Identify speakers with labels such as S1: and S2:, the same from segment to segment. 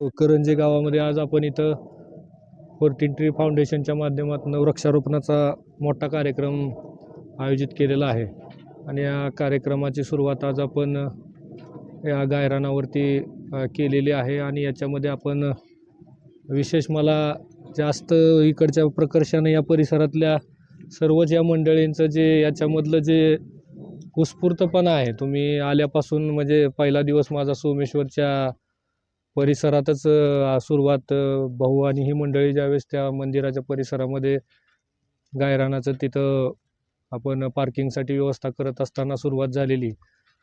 S1: हो, करंजे गावामध्ये आज आपण इथं फोर्टीन ट्री फाउंडेशनच्या माध्यमातून वृक्षारोपणाचा मोठा कार्यक्रम आयोजित केलेला आहे. आणि या कार्यक्रमाची सुरुवात आज आपण या गायरानावरती केलेली आहे. आणि याच्यामध्ये आपण विशेष मला जास्त इकडच्या प्रकर्षाने या परिसरातल्या सर्वच या मंडळींचं जे याच्यामधलं जे उत्स्फूर्तपणा आहे. तुम्ही आल्यापासून म्हणजे पहिला दिवस माझा सोमेश्वरच्या परिसरातच सुरुवात भाऊ आणि ही मंडळी ज्यावेळेस त्या मंदिराच्या परिसरामध्ये गायरानाचं तिथं आपण पार्किंगसाठी व्यवस्था करत असताना सुरुवात झालेली.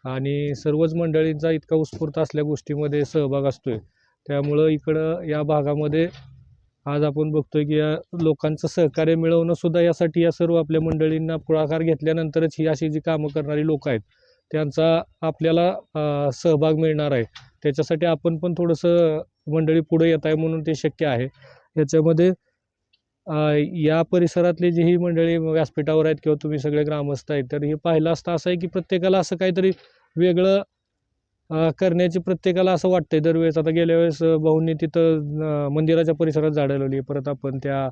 S1: आणि सर्वच मंडळींचा इतका उत्स्फूर्त असल्या गोष्टीमध्ये सहभाग असतोय. त्यामुळं इकडं या भागामध्ये आज आपण बघतोय की या लोकांचं सहकार्य मिळवणं सुद्धा यासाठी या सर्व आपल्या मंडळींना पुढाकार घेतल्यानंतरच ही अशी जी कामं करणारी लोक आहेत त्यांचा आपल्याला सहभाग मिळणार आहे. त्याच्यासाठी आपण पण थोडंसं मंडळी पुढे येत आहे म्हणून ते शक्य आहे. याच्यामध्ये या परिसरातली जी ही मंडळी व्यासपीठावर आहेत किंवा तुम्ही सगळे ग्रामस्थ आहेत तर हे पाहिलं असतं असं आहे की प्रत्येकाला असं काहीतरी वेगळं करण्याची प्रत्येकाला असं वाटतंय. दरवेळेस आता गेल्या वेळेस भाऊंनी तिथं मंदिराच्या परिसरात झाडं लावली. परत आपण त्या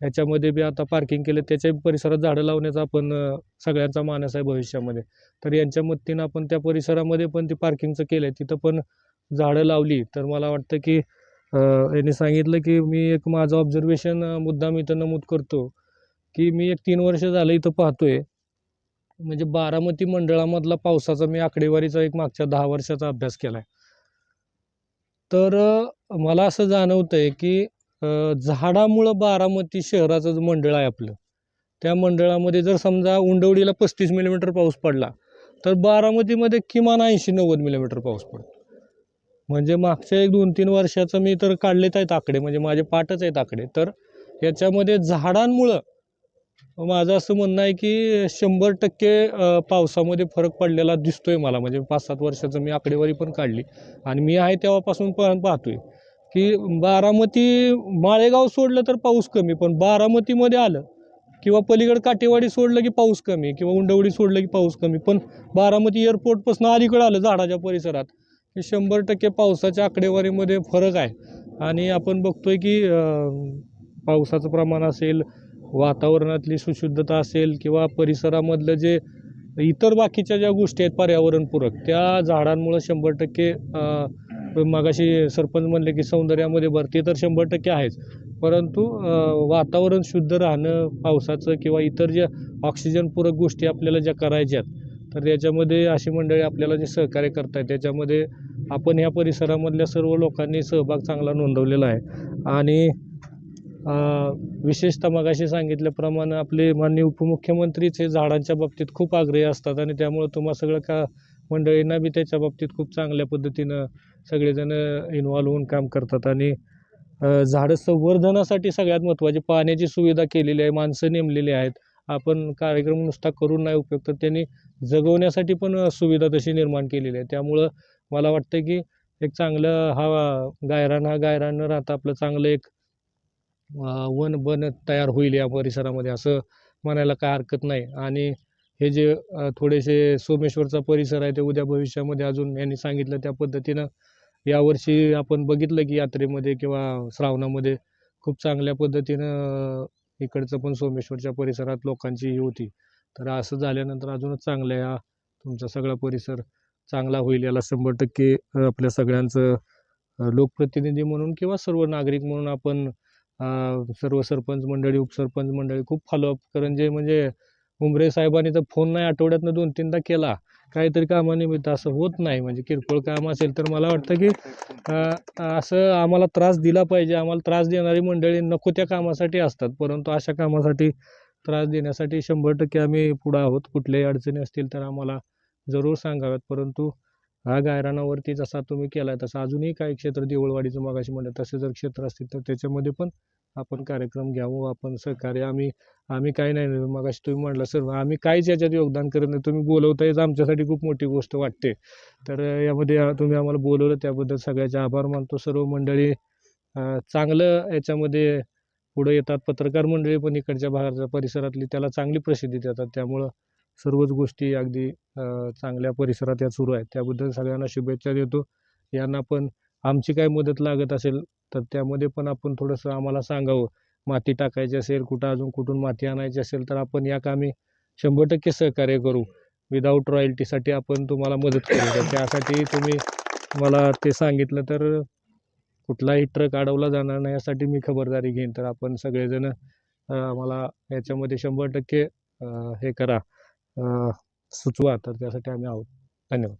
S1: ह्याच्यामध्ये बी आता पार्किंग केलं. त्याच्या परिसरात झाडं लावण्याचा आपण सगळ्यांचा मानस आहे भविष्यामध्ये. तर यांच्या मदतीनं आपण त्या परिसरामध्ये पण ती पार्किंगचं केलं आहे तिथं पण झाडं लावली. तर मला वाटतं की यांनी सांगितलं की मी एक माझं ऑब्झर्वेशन मुद्दाम इथं नमूद करतो. की मी एक तीन वर्ष झालं इथं पाहतो आहे म्हणजे बारामती मंडळामधला पावसाचा मी आकडेवारीचा एक मागच्या दहा वर्षाचा अभ्यास केला आहे तर मला असं जाणवतं आहे की झाडामुळं बारामती शहराचं जो मंडळ आहे आपलं त्या मंडळामध्ये जर समजा उंडवडीला पस्तीस मिलीमीटर पाऊस पडला तर बारामतीमध्ये किमान ऐंशी नव्वद मिलीमीटर पाऊस पडतो. म्हणजे मागच्या एक दोन तीन वर्षाचं मी तर काढलेत आहेत आकडे म्हणजे माझे पाठच आहेत आकडे. तर याच्यामध्ये झाडांमुळं माझं असं म्हणणं आहे की शंभर टक्के पावसामध्ये फरक पडलेला दिसतो आहे मला. म्हणजे पाच सात वर्षाचं मी आकडेवारी पण काढली. आणि मी आहे तेव्हापासून पण पाहतो आहे की बारामती माळेगाव सोडलं तर पाऊस कमी पण बारामतीमध्ये आलं किंवा पलीकडं काटेवाडी सोडलं की पाऊस कमी किंवा उंडवडी सोडलं की पाऊस कमी पण बारामती एअरपोर्टपासून अलीकडं आलं झाडाच्या परिसरात की शंभर टक्के पावसाच्या आकडेवारीमध्ये फरक आहे. आणि आपण बघतोय की पावसाचं प्रमाण असेल वातावरणातली सुशुद्धता असेल किंवा परिसरामधलं जे इतर बाकीच्या ज्या गोष्टी आहेत पर्यावरणपूरक त्या झाडांमुळं शंभर टक्के मागाशी सरपंच म्हणले की सौंदर्यामध्ये भरती तर शंभर टक्के आहेच. परंतु वातावरण शुद्ध राहणं पावसाचं किंवा इतर ज्या ऑक्सिजनपूरक गोष्टी आपल्याला ज्या करायच्या आहेत तर त्याच्यामध्ये अशी मंडळी आपल्याला जे सहकार्य करतायत त्याच्यामध्ये आपण ह्या परिसरामधल्या सर्व लोकांनी सहभाग चांगला नोंदवलेला आहे. आणि विशेषतः मगाशी सांगितल्याप्रमाणे आपले माननीय उपमुख्यमंत्रीच हे झाडांच्या बाबतीत खूप आग्रही असतात आणि त्यामुळं तुम्हा सगळं का मंडळींना बी त्याच्या बाबतीत खूप चांगल्या पद्धतीनं सगळेजण इन्व्हॉल्व होऊन काम करतात. आणि झाडं संवर्धनासाठी सगळ्यात महत्त्वाची पाण्याची सुविधा केलेली आहे माणसं नेमलेली आहेत. आपण कार्यक्रम नुसता करून नाही उपयोग तर त्यांनी जगवण्यासाठी पण सुविधा तशी निर्माण केलेली आहे. त्यामुळं मला वाटतं की एक चांगलं हा गायरान हा गायरान राहता आपलं चांगलं एक वन बन तयार होईल या परिसरामध्ये असं म्हणायला काय हरकत नाही. आणि हे जे थोडेसे सोमेश्वरचा परिसर आहे ते उद्या भविष्यामध्ये अजून यांनी सांगितलं त्या पद्धतीनं यावर्षी आपण बघितलं की यात्रेमध्ये किंवा श्रावणामध्ये खूप चांगल्या पद्धतीनं इकडचं पण सोमेश्वरच्या परिसरात लोकांची ही होती. तर असं झाल्यानंतर अजूनच चांगलं या तुमचा सगळा परिसर चांगला होईल याला शंभर टक्के आपल्या सगळ्यांचं लोकप्रतिनिधी म्हणून किंवा सर्व नागरिक म्हणून आपण सर्व सरपंच मंडळी उपसरपंच मंडळी खूप फॉलोअप कारण जे म्हणजे उमरे साहेबांनी तर फोन नाही आठवड्यातनं दोन तीनदा केला. काहीतरी कामानिमित्त असं होत नाही. म्हणजे किरकोळ काम असेल तर मला वाटतं की असं आम्हाला त्रास दिला पाहिजे. आम्हाला त्रास देणारी मंडळी नको त्या कामासाठी असतात. परंतु अशा कामासाठी त्रास देण्यासाठी शंभर टक्के आम्ही पुढं आहोत. कुठल्याही अडचणी असतील तर आम्हाला जरूर सांगाव्यात. परंतु हा गायरानावरती जसा तुम्ही केला तसं अजूनही काही क्षेत्र देऊळवाडीचं मागाशी म्हणलं तसे जर क्षेत्र असतील तर त्याच्यामध्ये पण आपण कार्यक्रम घ्यावं आपण सहकार्य. आम्ही आम्ही काही नाही मगाशी तुम्ही म्हटलं सर आम्ही काहीच याच्यात योगदान करत नाही तुम्ही बोलवतायच आमच्यासाठी खूप मोठी गोष्ट वाटते. तर यामध्ये तुम्ही आम्हाला बोलवलं त्याबद्दल सगळ्याचे आभार मानतो. सर्व मंडळी चांगलं याच्यामध्ये पुढे येतात. पत्रकार मंडळी पण इकडच्या भागाच्या परिसरातली त्याला चांगली प्रसिद्धी देतात. त्यामुळं सर्वच गोष्टी अगदी चांगल्या परिसरात या सुरू आहेत. त्याबद्दल सगळ्यांना शुभेच्छा देतो. यांना पण आमची काय मदत लागत असेल तर त्यामध्ये पण आपण थोडंसं आम्हाला सांगावं. माती टाकायची असेल कुठं अजून कुठून माती आणायची असेल तर आपण या कामी शंभर टक्के सहकार्य करू. विदाऊट रॉयल्टीसाठी आपण तुम्हाला मदत करू. तर त्यासाठी तुम्ही मला ते सांगितलं तर कुठलाही ट्रक अडवला जाणार नाही यासाठी मी खबरदारी घेईन. तर आपण सगळेजण मला याच्यामध्ये शंभर टक्के हे करा. सुचवा. तर त्यासाठी आम्ही आहोत. धन्यवाद.